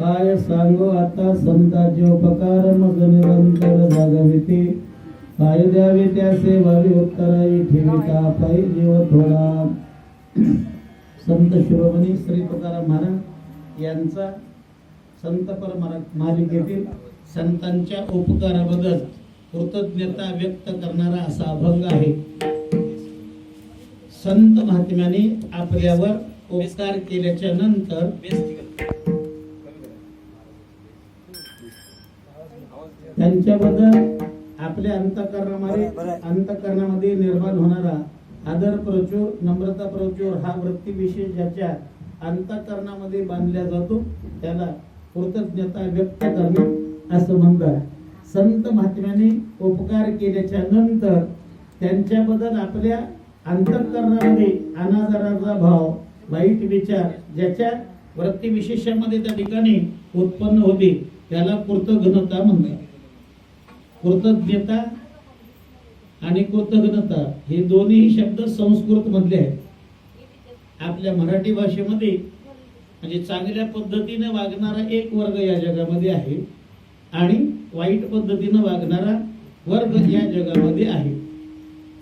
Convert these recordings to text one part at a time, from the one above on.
काय सांगू आता संतांचे उपकार? काय द्यावे त्या सेवावी उत्तराई ठेविता पायी जीव थोडा. संत शिरोमणी श्री तुकाराम महाराज यांचा संत परमारा मालिकेतील संतांच्या उपकाराबद्दल कृतज्ञता व्यक्त करणारा असा अभंग आहे. संत महात्म्याने आपल्यावर उपकार केल्याच्यानंतर त्यांच्याबद्दल आपल्या अंतकरणामध्ये अंतकरणामध्ये निर्माण होणारा आदर प्रचूर नम्रता प्रचूर हा वृत्ती विशेष ज्याच्या अंतकरणामध्ये बांधला जातो त्याला कृतज्ञता व्यक्त करणं असं म्हणतात. संत महात्म्याने उपकार केल्याच्यानंतर त्यांच्याबद्दल आपल्या अंतकरणामध्ये अनादराचा भाव वाईट विचार ज्याच्या वृत्ती विशेषामध्ये त्या ठिकाणी उत्पन्न होते त्याला कृतज्ञता म्हणतात. कृतज्ञता आणि कृतज्ञता हे दोन्ही शब्द संस्कृत मधले आहेत. आपल्या मराठी भाषेमध्ये म्हणजे चांगल्या पद्धतीने वागणारा एक वर्ग या जगामध्ये आहे आणि वाईट पद्धतीनं वागणारा वर्ग या जगामध्ये आहे.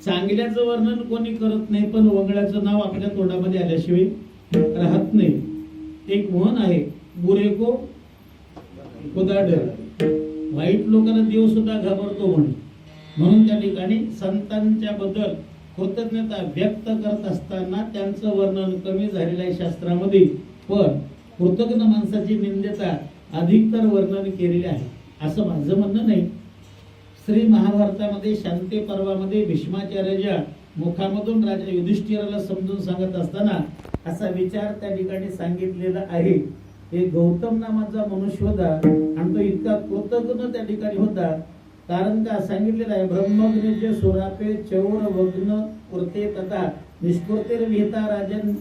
चांगल्याचं वर्णन कोणी करत नाही पण वगळ्याचं नाव आपल्या तोंडामध्ये आल्याशिवाय राहत नाही. एक म्हण आहे बुरेको को वाईट लोकांना देव सुद्धा घाबरतो म्हणे म्हणून त्या ठिकाणी संतांच्या बद्दल कृतज्ञता व्यक्त करत असताना त्यांचं वर्णन कमी झालेलं आहे शास्त्रामध्ये. पण कृतज्ञ माणसाची निंदता अधिकतर वर्णन केलेले आहे. असं माझं म्हणणं नाही. श्री महाभारतामध्ये शांती पर्वामध्ये भीष्माचार्याच्या मुखामधून राजा युधिष्ठिराला समजून सांगत असताना असा विचार त्या ठिकाणी सांगितलेला आहे. हे गौतम नामाचा मनुष्य होता आणि तो इतका कृतज्ञ त्या ठिकाणी होता. कारण का? सांगितलेलं आहे ब्रह्मग्नेचे सोरापे चौर वग्न कृते तथा निष्कृतेर विहिता राजन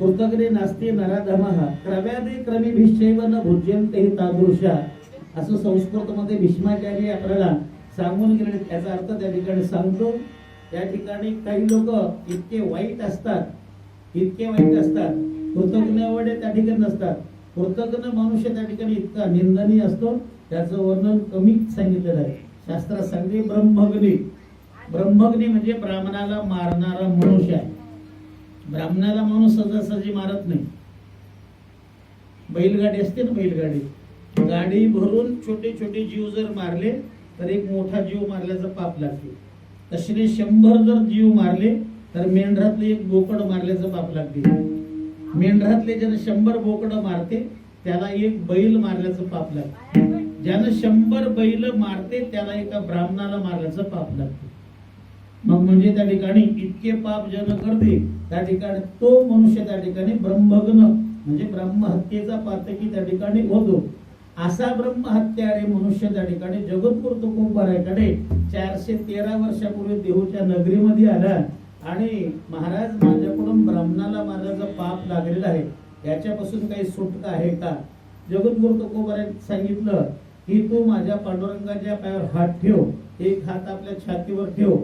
कृतज्ञे नास्ते नराधमः क्रव्यादे क्रमी भिश्चैव न भुज्यन्ते तादृशा. असं संस्कृतमध्ये भीष्माचार्य आपल्याला सांगून गेले त्याचा अर्थ त्या ठिकाणी सांगतो त्या ठिकाणी काही लोक इतके वाईट असतात इतके वाईट असतात कृतज्ञ त्या ठिकाणी नसतात. कृतज्ञ मनुष्य त्या ठिकाणी इतका निंदनीय असतो त्याचं वर्णन कमी सांगितलेलं आहे. शास्त्रात सांगते ब्रह्मग्नी. ब्रह्मग्नी म्हणजे ब्राह्मणाला मारणारा मनुष्य आहे. ब्राह्मणाला माणूस सहजासहजी मारत नाही. बैलगाडी असते ना बैलगाडी. गाडी भरून छोटे छोटे जीव जर मारले तर एक मोठा जीव मारल्याचं पाप लागते. तसे शंभर जर जीव मारले तर मेंढरातले एक बोकड मारल्याचं पाप लागते. मेंढरातले ज्यानं शंभर बोकड मारते त्याला एक बैल मारल्याचं पाप लागते. ज्यानं शंभर बैल मारते त्याला एका ब्राह्मणाला मारल्याचं पाप लागते. मग म्हणजे त्या ठिकाणी इतके पाप जन करते त्या ठिकाणी तो मनुष्य त्या ठिकाणी ब्रह्मग्न म्हणजे ब्रह्महत्येचा पातकी त्या ठिकाणी होतो. असा ब्रह्महत्यारे मनुष्य त्या ठिकाणी जगतपूर तुकोबाराकडे चारशे तेरा वर्षापूर्वी देहूच्या नगरीमध्ये आला. आणि महाराज माझ्याकडून ब्राह्मणाला माझा पाप लागलेला आहे. याच्यापासून काही सुटका आहे का? जगद्गुरु तुकोबाराने सांगितलं की तू माझ्या पांडुरंगाच्या पायावर हात ठेव एक हात आपल्या छातीवर ठेव.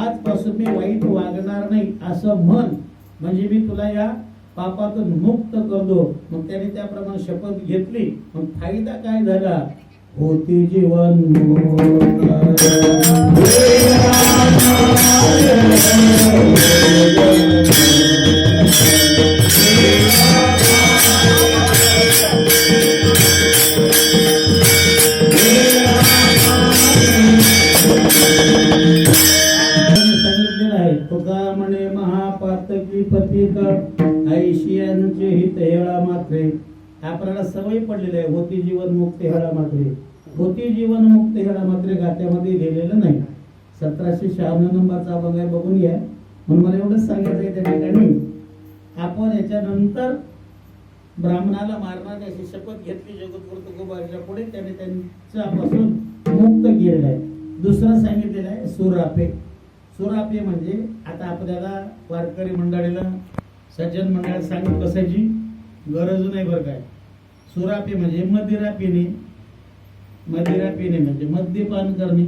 आजपासून मी वाईट वागणार नाही असं म्हण. म्हणजे मी तुला या पापातून मुक्त करतो. मग त्याने त्याप्रमाणे शपथ घेतली. मग फायदा काय झाला? होती जीवन सांगितलेलं आहे तुका म्हणे महापातकी पतिक ऐशियांचे आपल्याला सवय पडलेली आहे होती जीवन मुक्त हेळा मात्रे. होती जीवन मुक्त हेळा मात्रे गात्यामध्ये लिहिलेलं नाही. सतराशे शहाण्णव नंबरचा बघाय बघून घ्या. म्हणून मला एवढंच सांगायचं आहे त्या ठिकाणी. आपण याच्यानंतर ब्राह्मणाला मारणार अशी शपथ घेतली जगद्गुरु तुकोबाजीला पुढे त्याने त्यांच्यापासून मुक्त केलेलं आहे. दुसरं सांगितलेलं आहे सुरापे. सुरापे म्हणजे आता आपल्याला वारकरी मंडळीला सज्जन मंडळाला सांगत कसायची गरज नाही बरं काय. सुरापे म्हणजे मदिरा पिणे मदिरा पिणे म्हणजे मद्यपान करणे.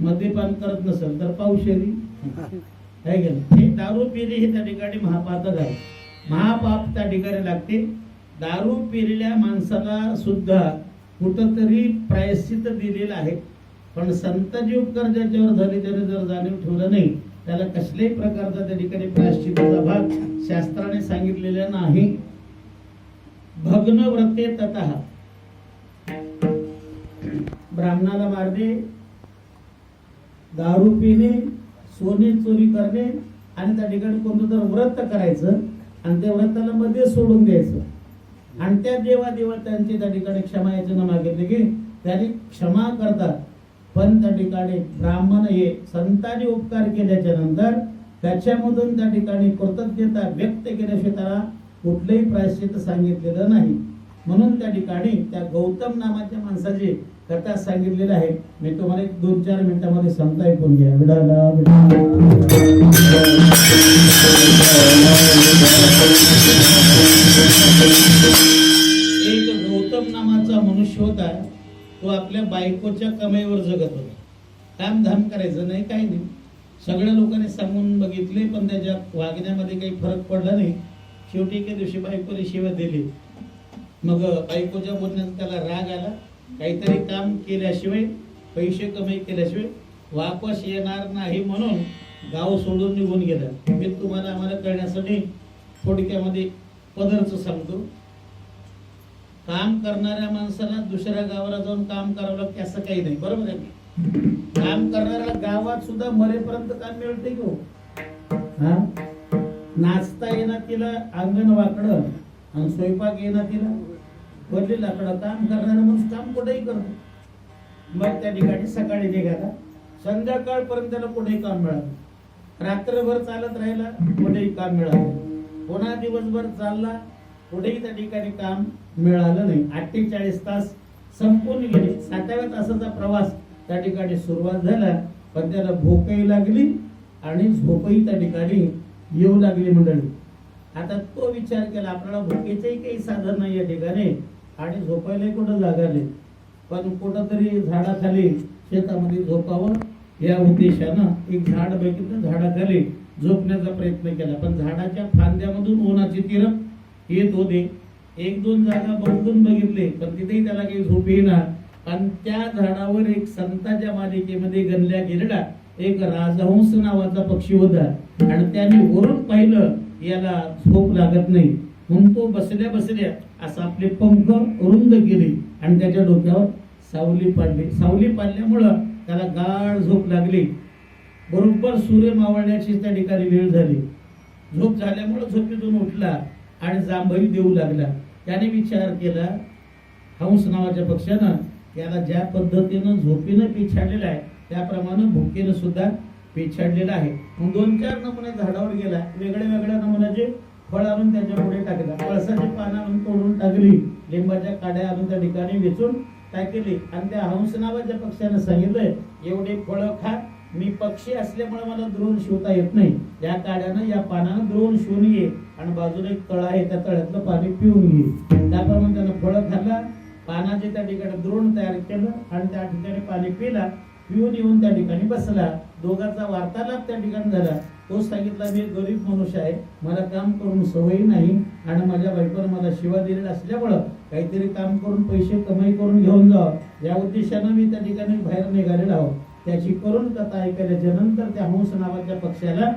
मद्यपान करत नसेल तर पावशेरी. आहे की हे दारू पिणे हे त्या ठिकाणी महापातक आहे महापाप त्या ठिकाणी लागते. दारू पिलेल्या माणसाला सुद्धा कुठंतरी प्रायश्चित दिलेलं आहे. पण संतांची उपकार ज्याच्यावर झाले त्याने जर जाणीव ठेवलं नाही त्याला कसल्याही प्रकारचा त्या ठिकाणी प्रायश्चिताचा भाग शास्त्राने सांगितलेला नाही. भग्न व्रते तत। ब्राह्मणाला मारणे दारू पिणे सोने चोरी करणे आणि त्या ठिकाणी कोणतं तर व्रत करायचं आणि त्या व्रताला मध्ये सोडून द्यायचं. आणि त्या देवा त्यांची त्या ठिकाणी क्षमा याचना मागितली की त्यांनी क्षमा करतात. पण त्या ठिकाणी ब्राह्मण हे संतांनी उपकार केल्याच्यानंतर त्याच्यामधून त्या ठिकाणी कृतज्ञता व्यक्त केल्याशिवाय त्याला कुठलंही प्रायश्चित सांगितलेलं नाही. म्हणून त्या ठिकाणी त्या गौतम नामाच्या माणसाची कथा सांगितलेली आहे मी तुम्हाला एक दोन चार मिनिटांमध्ये सांगता ऐकून घ्या. विडाला एक गौतम नामाचा मनुष्य होता तो आपल्या बायकोच्या कमाईवर जगत होता. काम धाम करायचं नाही काही नाही. सगळ्या लोकांनी सांगून बघितले पण त्याच्या वागण्यामध्ये काही फरक पडला नाही. शेवटी एके दिवशी बायकोने शिव्या दिली. मग बायकोच्या बोलण्याचा त्याला राग आला. काहीतरी काम केल्याशिवाय पैसे कमाई केल्याशिवाय वापस येणार नाही म्हणून गाव सोडून निघून गेला. मी तुम्हाला आम्हाला कळण्यासाठी थोडक्यामध्ये पदरच सांगतो. काम करणाऱ्या माणसाला दुसऱ्या गावाला जाऊन काम करावं लागते असं काही नाही. बरोबर आहे काम करणाऱ्या गावात सुद्धा मरेपर्यंत काम मिळते हो? हा? नाचता येणार तिला अंगण वाकडं आणि स्वयंपाक येणार तिला. वरली लाकडं काम करणारा माणूस काम कुठेही करतो. मग त्या ठिकाणी सकाळी निघाला. संध्याकाळपर्यंत त्याला कुठेही काम मिळालं रात्रभर चालत राहिला कुठेही काम मिळालं पुन्हा दिवसभर चालला कुठेही त्या ठिकाणी काम मिळालं नाही. अठ्ठेचाळीस तास संपून गेले. साठाव्या तासाचा प्रवास त्या ठिकाणी सुरुवात झाला. पण त्याला भूकही लागली आणि झोपही त्या ठिकाणी येऊ लागली मंडळी. आता तो विचार केला आपल्याला भुकेचंही काही साधन नाही या ठिकाणी. आणि झोपायलाही कुठं जागा नाही. पण कुठंतरी झाडाखाली शेतामध्ये झोपावं या उद्देशानं एक झाड बघितलं झाडाखाली झोपण्याचा प्रयत्न केला. पण झाडाच्या फांद्यामधून उन्हाची तिरप येत होते. एक दोन जागा बघून बघितले पण तिथेही त्याला काही झोप येईना आणि त्या झाडावर एक संताच्या मालिकेमध्ये गणल्या गेलेला एक राजहंस नावाचा पक्षी होता. आणि त्याने वरून पाहिलं याला झोप लागत नाही. म्हणून तो बसल्या बसल्या असं आपले पंख रुंद केले आणि त्याच्या डोक्यावर सावली पाडली. सावली पाडल्यामुळं त्याला गाढ झोप लागली. बरोबर सूर्य मावळण्याची त्या ठिकाणी वेळ झाली. झोप झाल्यामुळं झोपेतून उठला आणि जांभई देऊ लागला. त्याने विचार केला हंस नावाच्या पक्षानं याला ज्या पद्धतीनं झोपीनं पिछाडलेला आहे त्याप्रमाणे भुकेनं सुद्धा पिछाडलेला आहे. मग दोन चार नमुने झाडावर गेला वेगळ्या वेगळ्या नमुन्याचे फळ आणून त्याच्या पुढे टाकला. पळसाची पानं आणून तोडून टाकली. लिंबाच्या काड्या आणून त्या ठिकाणी वेचून टाकली आणि त्या हंस नावाच्या पक्षानं सांगितलंय एवढे फळं खा. मी पक्षी असल्यामुळे मला द्रोण शिवता येत नाही. या काड्यानं या पानानं द्रोण शिवून ये. आणि बाजूला एक तळ आहे त्या तळ्यातलं पाणी पिऊन घे त्याप्रमाणे त्यानं फळं खाल्ला. पानाचे त्या ठिकाणी द्रोण तयार केलं आणि त्या ठिकाणी पाणी पिला. पिऊन येऊन त्या ठिकाणी बसला. दोघांचा वार्तालाप त्या ठिकाणी झाला. तो सांगितला मी गरीब मनुष्य आहे. मला काम करून सवयी नाही आणि माझ्या बायकोनं मला शिवा दिलेला असल्यामुळं काहीतरी काम करून पैसे कमाई करून घेऊन जावं या उद्देशानं मी त्या ठिकाणी बाहेर निघालेलो आहोत त्याची करून कथा ऐकल्याच्या नंतर त्या हंस नावाच्या पक्षाला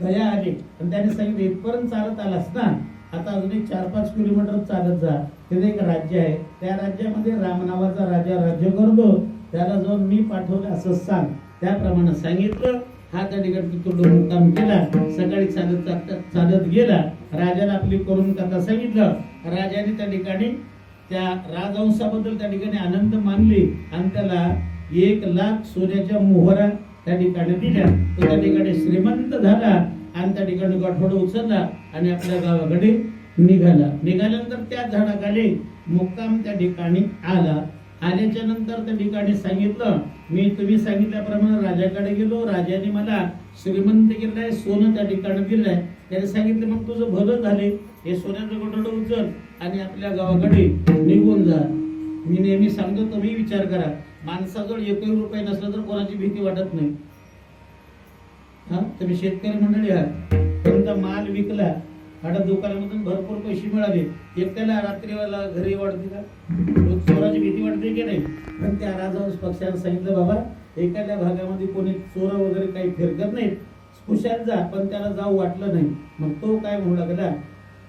दया आली. आणि त्याने सांगितलं इथपर्यंत चालत आलास ना आता अजून एक चार पाच किलोमीटर चालत जा. तिथे एक राज्य आहे. त्या राज्यामध्ये राम नावाचा राजा राज्य करतो त्याला जाऊन मी पाठवलं असं सांग. त्याप्रमाणे सांगितलं. हा त्या ठिकाणी तो मुक्काम केला. सकाळी चालत चालत गेला. राजाला आपली करून कथा सांगितलं. राजाने त्या ठिकाणी त्या राजवंशाबद्दल त्या ठिकाणी आनंद मानली. आणि त्याला एक लाख सोन्याच्या मोहरा त्या ठिकाणी दिल्या. तो त्या ठिकाणी श्रीमंत झाला आणि त्या ठिकाणी गाठोडं उचलला आणि आपल्या गावाकडे निघाला. निघाल्यानंतर त्या झाडाखाली मुक्काम त्या ठिकाणी आला. आल्याच्यानंतर त्या ठिकाणी सांगितलं. मी तुम्ही सांगितल्याप्रमाणे राजाकडे गेलो. राजाने मला श्रीमंत केलंय सोनं त्या ठिकाणी दिलंय. त्याने सांगितलं मग तुझं भलं झाले हे सोन्याचं गडोड उचल आणि आपल्या गावाकडे निघून जा. मी नेहमी सांगतो तुम्ही विचार करा. माणसाजवळ एकही रुपये नसला तर कोणाची भीती वाटत नाही. हा? तुम्ही शेतकरी मंडळी आहात. तुमचा माल विकला. आता दुकानामधून भरपूर पैसे मिळाले. एकट्याला रात्रीला घरी वाढते का? रोज चोराची भीती वाटते. की नाही? पण त्या राजवंश पक्षाने सांगितलं बाबा एखाद्या भागामध्ये कोणी चोर वगैरे काही फिरकत नाहीत. खुशाल जा पण त्याला जाऊ वाटलं नाही. मग तो काय म्हणू लागला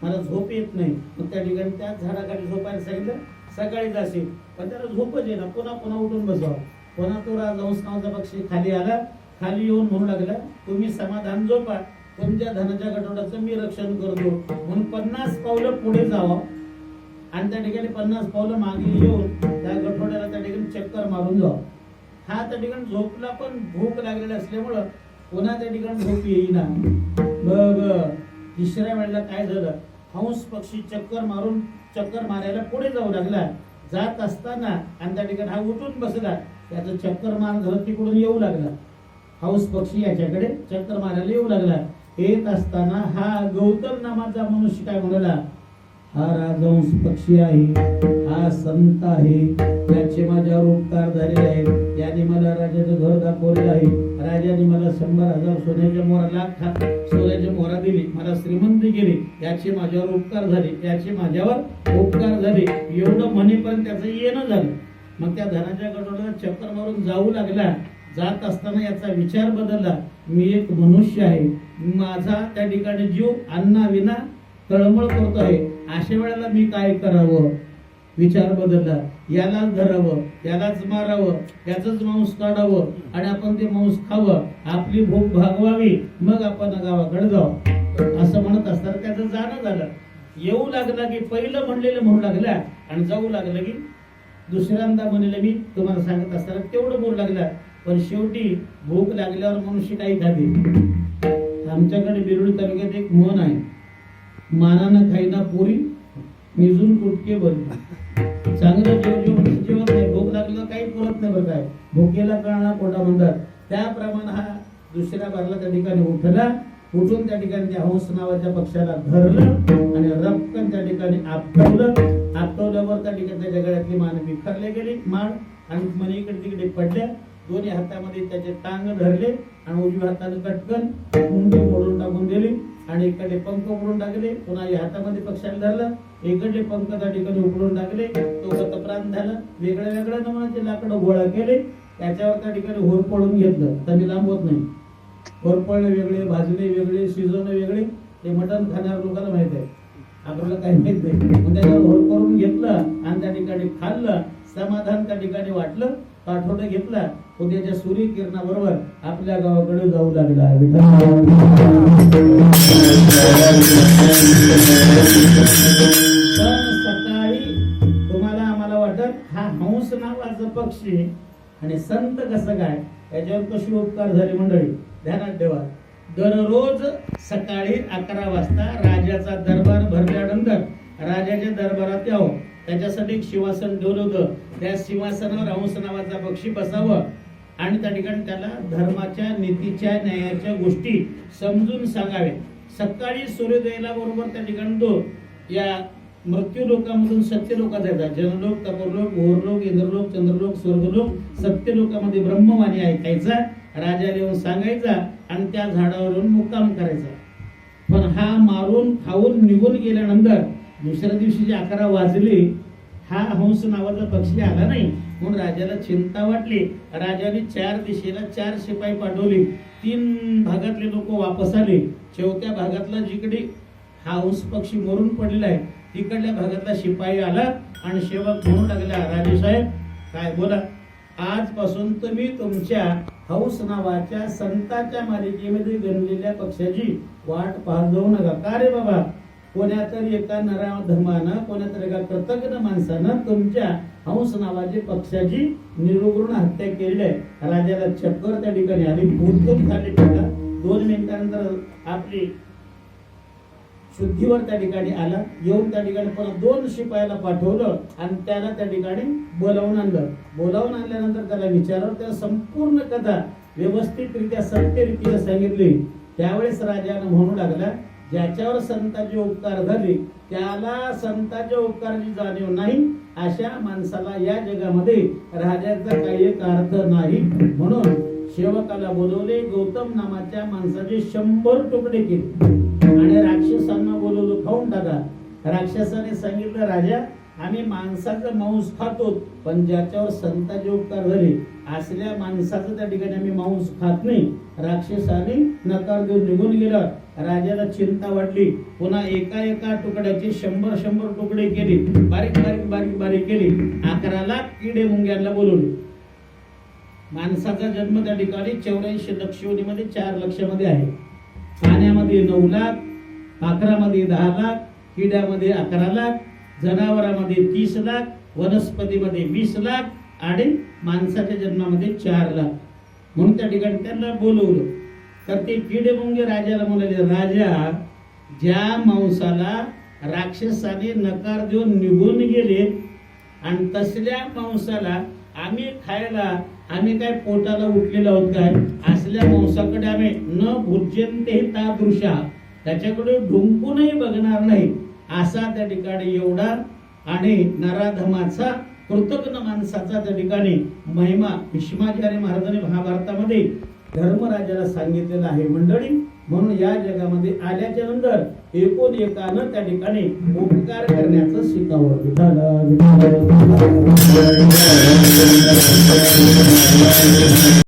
मला झोप येत नाही. मग त्या ठिकाणी त्या झाडाखाली झोपायला सांगितलं सकाळी जाशील. पण त्याला झोपच येणार पुन्हा पुन्हा उठून बसवा. पुन्हा तो राजहंस नावाचा पक्षी खाली आला खाली येऊन म्हणू लागला तुम्ही समाधान झोपा तुमच्या धनाच्या गटोडाचं मी रक्षण करतो. म्हणून पन्नास पावलं पुढे जावं. आणि त्या ठिकाणी पन्नास पावलं मागे येऊन त्या गठोड्याला त्या ठिकाणी चक्कर मारून जावं हा त्या ठिकाणी झोपला पण भूक लागलेली असल्यामुळं पुन्हा त्या ठिकाणी झोप येईना. बघ तिसऱ्या वेळेला काय झालं? हंस पक्षी चक्कर मारून चक्कर मारायला पुढे जाऊ लागला. जात असताना आणि त्या ठिकाणी हा उठून बसला त्याचं चक्कर मार झालं तिकडून येऊ लागला. हौस पक्षी याच्याकडे चक्कर मारायला येऊ लागला. येत असताना हा गौतम नामाचा मनुष्य काय म्हणाला? हा राजवंश पक्षी आहे हा संत आहे. त्याचे माझ्यावर उपकार झालेले आहेत याने मला राजाचं घर दाखवले आहे. राजाने मला शंभर हजार सोन्याच्या मोहरा लाख सोन्याच्या मोहरा दिली. मला श्रीमंती केली. याचे माझ्यावर उपकार झाले. याचे माझ्यावर उपकार झाले. एवढं म्हणेपर्यंत त्याचं येणं झालं. मग त्या धनाच्या गटोला चक्कर मारून जाऊ लागला. जात असताना याचा विचार बदलला. मी एक मनुष्य आहे. माझा त्या ठिकाणी जीव अन्नाविना तळमळ करतो आहे अशा वेळेला मी काय करावं? विचार बदलला. यालाच धरावं यालाच मारावं याच मांस काढावं आणि आपण ते मांस खावं. आपली भूक भागवावी मग आपण गावाकडे जाऊ असं म्हणत असताना त्याचं जाणं झालं. येऊ लागला की पहिलं म्हणलेलं म्हणू लागला आणि जाऊ लागलं की दुसऱ्यांदा म्हणले मी. तुम्हाला सांगत असताना तेवढं बोलू लागला. पण शेवटी भूक लागल्यावर मनुष्य काही खाते. आमच्याकडे बिरुड तालुक्यात एक म्हण आहे. मानानं खाईना पोरी मिजून कुटके बरी. चांगलं जेव जेव जेवत नाही. भूक लागलं काही पुरत नाही बरं काय. भुकेला कळणार कोणता म्हणतात त्याप्रमाणे हा दुसऱ्या बारला त्या ठिकाणी उठला. उठून त्या ठिकाणी त्या हंस नावाच्या पक्षाला धरलं आणि रपकन त्या ठिकाणी आपटवलं. आपटवल्यावर त्या ठिकाणी त्याच्या गळ्यातली मान विखरले गेली. मान आणि मनी इकडे तिकडे पडल्या. दोन्ही हातामध्ये त्याचे टांग धरले आणि उजव्या हाताने कटकन मुंडी मोडून टाकून दिली. आणि इकडे पंख उकडून टाकले पुन्हा हातामध्ये पक्षाला धरलं इकडले पंख त्या ठिकाणी उकडून टाकले तो प्राण झाला. वेगळ्या वेगळ्या नमुनाचे लाकडं गोळा केले त्याच्यावर त्या ठिकाणी होरपळून घेतलं. त्यांनी लांबवत नाही. होरपळणे वेगळे भाजणे वेगळे शिजवणे वेगळे. ते मटण खाणाऱ्या लोकांना माहीत आहे. आपल्याला काही माहीत नाही. त्याच्यावर होर घेतलं आणि त्या ठिकाणी खाल्लं समाधान त्या ठिकाणी वाटलं. पाठवणं घेतला उद्याच्या सूर्य किरणाबरोबर आपल्या गावाकडे जाऊ लागला. सकाळी तुम्हाला आम्हाला वाटत हा हंस नावाचा पक्षी आणि संत कसं काय? याच्यावर कशी उपकार झाले मंडळी? ध्यानात ठेवा. दररोज सकाळी अकरा वाजता राजाचा दरबार भरल्यानंतर राजाच्या दरबारात यावं. त्याच्यासाठी एक शिवासन ठेवलं होतं. त्या सिंहासनावर हंस नावाचा पक्षी बसावं आणि त्या ठिकाणी त्याला धर्माच्या नीतीच्या न्यायाच्या गोष्टी समजून सांगावे सकाळी सूर्योदयाला बरोबर त्या ठिकाणी तो या मृत्यू लोकांमधून सत्य लोकात जायचा जनलोक तपोलोक घोरलोक इंद्रलोक चंद्रलोक स्वर्गलोक सत्य लोकांमध्ये ब्रह्मवाणी ऐकायचा राजाला येऊन सांगायचा आणि त्या झाडावरून मुक्काम करायचा. पण हा मारून खाऊन निघून गेल्यानंतर दुसऱ्या दिवशी जे अकरा वाजले हा हंस नावाचा पक्षी आला नाही. म्हणून राजाला चिंता वाटली. राजाने चार दिशेला चार शिपाई पाठवली. तीन भागातले लोक वापस आले. चौथ्या भागातला जिकडे हा हंस पक्षी मरून पडलेला आहे तिकडल्या भागातला शिपाई आला आणि सेवक म्हणू लागला राजेसाहेब काय बोला? आजपासून तुम्ही तुमच्या हौस नावाच्या संताच्या मालिकेमध्ये गणलेल्या पक्षाची वाट पाहत जाऊ नका. का रे बाबा? कोण्या एका नरा धर्मानं कोणातरी एका कृतज्ञ माणसानं तुमच्या हंस नावाची पक्षाची निरुग्ण हत्या केली आहे राजाला चक्कर त्या ठिकाणी आली भूतून खाली टाका दोन मिनिटानंतर आपली शुद्धीवर त्या ठिकाणी आला. येऊन त्या ठिकाणी परत दोन शिपायाला पाठवलं आणि त्याला त्या ठिकाणी बोलावून आणलं. बोलावून आणल्यानंतर त्याला विचारलं त्याला संपूर्ण कथा व्यवस्थितरित्या सत्यरित्या सांगितली. त्यावेळेस राजानं म्हणू लागला ज्याच्यावर संतांचे उपकार झाले त्याला संतांच्या उपकाराची जाणीव नाही अशा माणसाला या जगामध्ये राजाचा काही एक अर्थ नाही. म्हणून सेवकाला बोलवले गौतम नामाच्या माणसाचे शंभर तुकडे केले. आणि राक्षसांना बोलवलं खाऊन टाका. राक्षसाने सांगितलं राजा आम्ही माणसाचं मांस खातो पण ज्याच्यावर संताचे उपकार झाले असल्या माणसाचं त्या ठिकाणी आम्ही मांस खात नाही. राक्षसाने नकार देऊन निघून गेला. राजाला चिंता वाटली. पुन्हा एका एका तुकड्याचे शंभर शंभर तुकडे केले. बारीक बारीक बारीक बारीक केले. अकरा लाख किडे मुंग्यांना बोलून. माणसाचा जन्म त्या ठिकाणी चौऱ्याऐंशी लक्षवणीमध्ये चार लक्षामध्ये आहे. पाण्यामध्ये नऊ लाख अकरामध्ये दहा लाख किड्यामध्ये अकरा लाख जनावरामध्ये तीस लाख वनस्पतीमध्ये वीस लाख आणि माणसाच्या जन्मामध्ये चार लाख. म्हणून त्या ठिकाणी त्यांना बोलवलं. तर ते किडे राजाला म्हणाले राजा ज्या मांसाला राक्षसाने नकार देऊन निघून गेले आणि तसल्या मांसाला आम्ही खायला आम्ही काय पोटाला उठलेलो आहोत काय? असल्या मांसाकडे आम्ही न भुजंते तादृशा. त्याच्याकडे ढुंकूनही बघणार नाही. असा त्या ठिकाणी एवढा आणि नराधमाचा कृतज्ञ माणसाचा त्या ठिकाणी महिमा भीष्माचार्य महाराजांनी महाभारतामध्ये धर्मराजाला सांगितलेलं आहे. मंडळी म्हणून या जगामध्ये आल्याच्यानंतर एकूण एकानं त्या ठिकाणी उपकार करण्याचं शिकावं. झालं